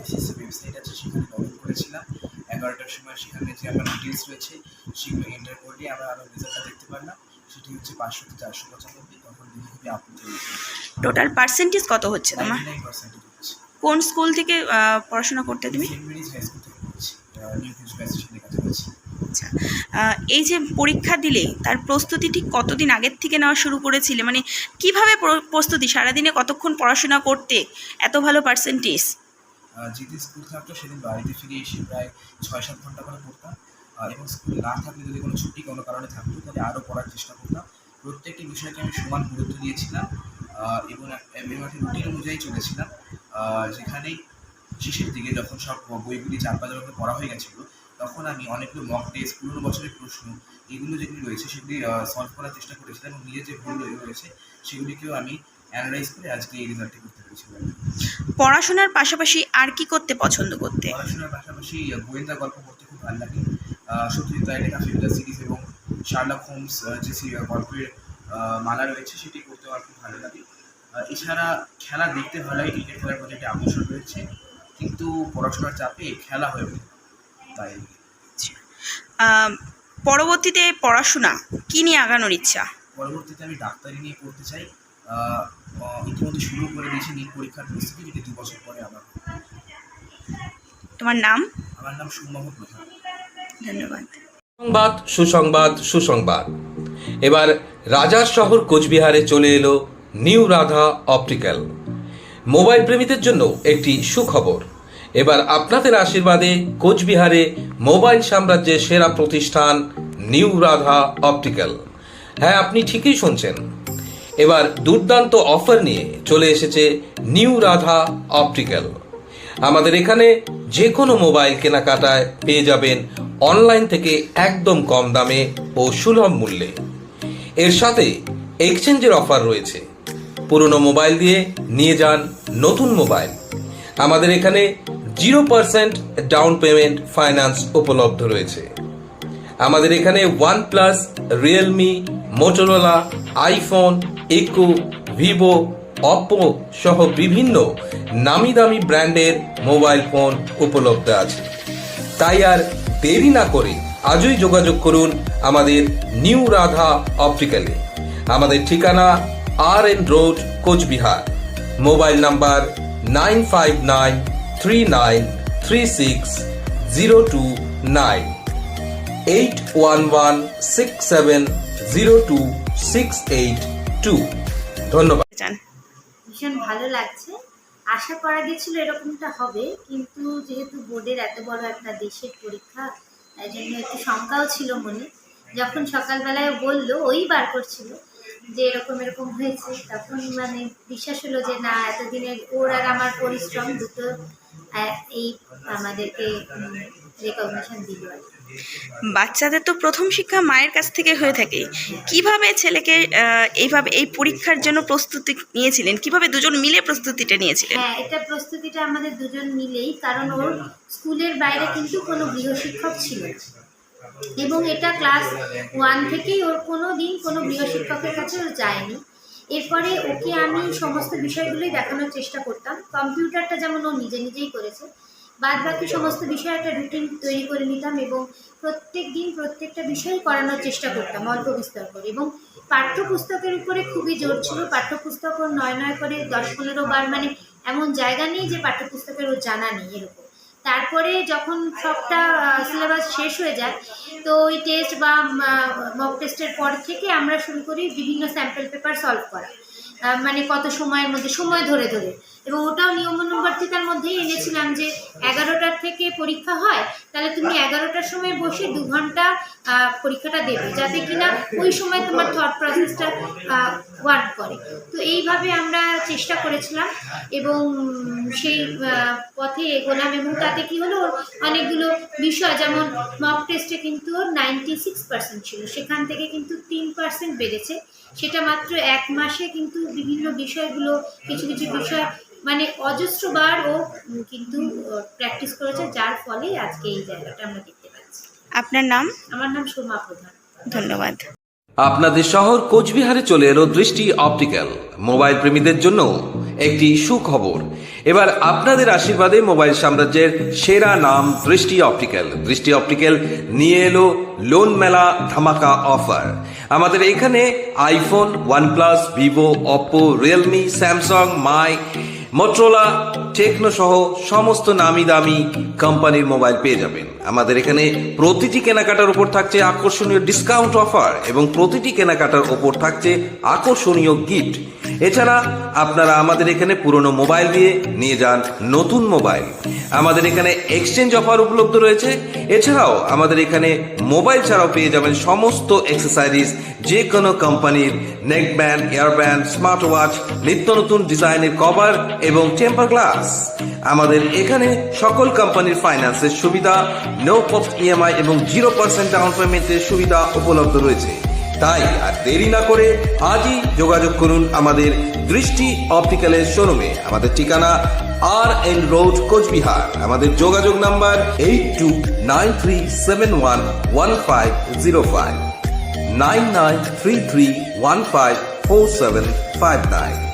ICC website আছে সেখানে log in করেছিলাম। এগারোটার সময় সেখানে যে আমার ডিটেলস রয়েছে সেগুলো এন্টার করলে আমরা আরও রেজাল্টটা দেখতে পারলাম। সেটি হচ্ছে পাঁচশো থেকে চারশো পঁচানব্বই তখন খুবই হয়েছে। টোটাল পার্সেন্টেজ কত হচ্ছে তোমার? কোন স্কুল থেকে পড়াশোনা করতে তুমি? আচ্ছা এই যে পরীক্ষা দিলে তার প্রস্তুতি ঠিক কতদিন আগের থেকে নেওয়া শুরু করেছিলে? মানে কীভাবে প্রস্তুতি? সারাদিনে কতক্ষণ পড়াশোনা করতে? এত ভালো পার্সেন্টেজ যেদিন স্কুল থাকতো সেদিন বাড়িতে ফিরে এসে প্রায় ছয় সাত ঘণ্টা করে পড়তাম। এবং স্কুল না থাকলে যদি কোনো ছুটি কোনো কারণে থাকতো, তাহলে আরও পড়ার চেষ্টা করতাম। প্রত্যেকটি বিষয়কে আমি সমান গুরুত্ব দিয়েছিলাম এবং এক- এবং একটা রুটিন অনুযায়ী চলেছিলাম। যেখানে শেষের দিকে যখন সব বইগুলি চার পাঁচ যখন পড়া হয়ে গেছিল, তখন আমি অনেকগুলো মক টেস্ট পুরোনো বছরের প্রশ্ন, এগুলো যেগুলি রয়েছে সেগুলি সলভ করার চেষ্টা করেছিলাম এবং নিজের যে ভুল রয়েছে সেগুলিকেও আমি অ্যানালাইজ করে আজকে এই রেজাল্টটি করতে পেরেছিলাম পড়াশোনার পাশাপাশি আর কি করতে পছন্দ করতে? পড়াশোনার পাশাপাশি গোয়েন্দা গল্প পড়তে খুব ভালো লাগে। আহ, সত্যজিৎ রায়ের লেখা ফিল্টার সিরিজ এবং শার্লক হোমস যে গল্পের মালা রয়েছে সেটি করতে আমার খুব ভালো লাগে। এছাড়া খেলা দেখতে ভালো লাগে ক্রিকেট খেলার প্রতি একটা আকর্ষণ রয়েছে। কিন্তু পড়াশোনার চাপে খেলা হয়ে ওঠে তাই। পরবর্তীতে পড়াশোনা কী নিয়ে আগানোর ইচ্ছা? পরবর্তীতে আমি ডাক্তারি নিয়ে পড়তে চাই। ইতিমধ্যে শুরু করে দিয়েছি নিট পরীক্ষার প্রস্তুতি যেটি দু বছর পরে আমার তোমার নাম? আমার নাম সুমহ প্রধান। ধন্যবাদ। সংবাদ সুসংবাদ সুসংবাদ। এবার রাজার শহর কোচবিহারে চলে এলো নিউ রাধা অপটিক্যাল। মোবাইল প্রেমীদের জন্য একটি সুখবর। এবার আপনাদের আশীর্বাদে কোচবিহারে মোবাইল সাম্রাজ্যের সেরা প্রতিষ্ঠান নিউ রাধা অপটিক্যাল। হ্যাঁ আপনি ঠিকই শুনছেন। এবার দুর্দান্ত অফার নিয়ে চলে এসেছে নিউ রাধা অপটিক্যাল আমাদের এখানে যে কোনো মোবাইল কেনাকাটায় পেয়ে যাবেন অনলাইন থেকে একদম কম দামে ও সুলভ মূল্যে। এর সাথে এক্সচেঞ্জের অফার রয়েছে। পুরনো মোবাইল দিয়ে নিয়ে যান নতুন মোবাইল আমাদের এখানে zero percent down payment finance উপলব্ধ রয়েছে। আমাদের এখানে OnePlus Realme Motorola iPhone eco Vivo Oppo সহ বিভিন্ন নামি দামি ব্র্যান্ডের মোবাইল ফোন উপলব্ধ আছে। তাই আর দেরি না করে আজই যোগাযোগ করুন আমাদের নিউ রাধা অপটিক্যালে আমাদের ঠিকানা R N road Coochbehar. Mobile number nine five nine three nine three six zero two nine. Eight one one six seven zero two six eight two. ধন্যবাদ। ভীষণ ভালো লাগছে। আশা করা গেছিল এরকমটা হবে কিন্তু যেহেতু বোর্ডের এত বড় একটা দেশের পরীক্ষা তাই জন্য একটু শঙ্কাও ছিল মনে। যখন সকালবেলায় বলল ওই বার করছিল। যে এরকম এরকম হয়েছে তখন মানে বিশ্বাস হলো যে না এতদিনের ওর আর আমার পরিশ্রম দুটো এই আমাদেরকে রেকগনিশন দিল বাচ্চাদের তো প্রথম শিক্ষা মায়ের কাছ থেকে হয়ে থাকে। কীভাবে ছেলেকে এইভাবে এই পরীক্ষার জন্য প্রস্তুতি নিয়েছিলেন? কীভাবে দুজন মিলে প্রস্তুতিটা নিয়েছিলেন? হ্যাঁ এটা প্রস্তুতিটা আমাদের দুজন মিলেই কারণ ওর স্কুলের বাইরে কিন্তু কোনো গৃহশিক্ষক ছিল না। এবং এটা ক্লাস ওয়ান থেকেই ওর কোনো দিন কোনো গৃহশিক্ষকের কাছে ও যায়নি। এরপরে ওকে আমি সমস্ত বিষয়গুলোই দেখানোর চেষ্টা করতাম। কম্পিউটারটা যেমন ও নিজে নিজেই করেছে বাদ বাকি সমস্ত বিষয়ে একটা রুটিন তৈরি করে নিতাম এবং প্রত্যেক দিন প্রত্যেকটা বিষয় করানোর চেষ্টা করতাম অল্প বিস্তর করে এবং পাঠ্যপুস্তকের উপরে খুবই জোর ছিল। পাঠ্যপুস্তক ওর নয় নয় করে দশ পনেরো বার মানে এমন জায়গা নেই যে পাঠ্যপুস্তকের ওর জানা নেই এরকম তারপরে যখন সবটা সিলেবাস শেষ হয়ে যায়, তো ওই টেস্ট বা মক টেস্টের পর থেকে আমরা শুরু করি বিভিন্ন স্যাম্পল পেপার সলভ করা। মানে কত সময়ের মধ্যে, সময় ধরে ধরে। এবং ওটাও নিয়মানুবর্তিতার মধ্যেই এনেছিলাম যে এগারোটার থেকে পরীক্ষা হয়, তাহলে তুমি এগারোটার সময় বসে দু ঘণ্টা পরীক্ষাটা দেবে, যাতে কিনা ওই সময় তোমার থট প্রসেসটা ওয়ার্ক করে। তো এইভাবে আমরা চেষ্টা করেছিলাম এবং সেই পথে এগোলাম এবং তাতে কি হলো, অনেকগুলো বিষয় যেমন মক টেস্টে কিন্তু নাইনটি সিক্স পার্সেন্ট ছিল, সেখান থেকে কিন্তু তিন পার্সেন্ট বেড়েছে। সেটা মাত্র এক মাসে কিন্তু বিভিন্ন বিষয়গুলো কিছু কিছু বিষয় মানে অজস্রবার ও কিন্তু প্র্যাকটিস করেছে যার ফলে আজকে এই জায়গাটা আমরা দেখতে পাচ্ছি। আপনার নাম? আমার নাম সোমা প্রধান। ধন্যবাদ। আপনাদের শহর কোচবিহারে চলে এলো দৃষ্টি অপটিক্যাল। মোবাইল প্রেমীদের জন্য একটি সুখবর। এবার আপনাদের আশীর্বাদে মোবাইল সাম্রাজ্যের সেরা নাম দৃষ্টি অপটিক্যাল। দৃষ্টি অপটিক্যাল নিয়ে এলো লোন মেলা ধামাকা অফার। আমাদের এখানে iPhone OnePlus Vivo Oppo Realme Samsung Mi Motorola Tecno সহ সমস্ত নামি দামি কোম্পানির মোবাইল পেয়ে যাবেন। আমাদের এখানে প্রতিটি কেনাকাটার উপর থাকছে আকর্ষণীয় ডিসকাউন্ট অফার এবং প্রতিটি কেনাকাটার উপর থাকছে আকর্ষণীয় গিফট এছাড়া আপনারা আমাদের এখানে পুরনো মোবাইল দিয়ে নিয়ে যান নতুন মোবাইল। আমাদের এখানে এক্সচেঞ্জ অফার উপলব্ধ রয়েছে। এছাড়াও আমাদের এখানে মোবাইল ছাড়াও পেয়ে যাবেন সমস্ত এক্সেসারিজ যে কোনো কোম্পানির neck band air band smart watch নিত্য নতুন ডিজাইনের কভার এবং টেম্পার গ্লাস আমাদের এখানে সকল কোম্পানির ফাইন্যান্সের সুবিধা নো কস্ট ইএমআই এবং জিরো পার্সেন্ট ডাউন পেমেন্টের সুবিধা উপলব্ধ রয়েছে। তাই আর দেরি না করে আজই যোগাযোগ করুন আমাদের দৃষ্টি অপটিক্যালের শোরুমে। আমাদের ঠিকানা আর এন রোড, কোচবিহার। আমাদের যোগাযোগ number eight two nine three seven one one five zero five nine nine three three one five four seven five nine.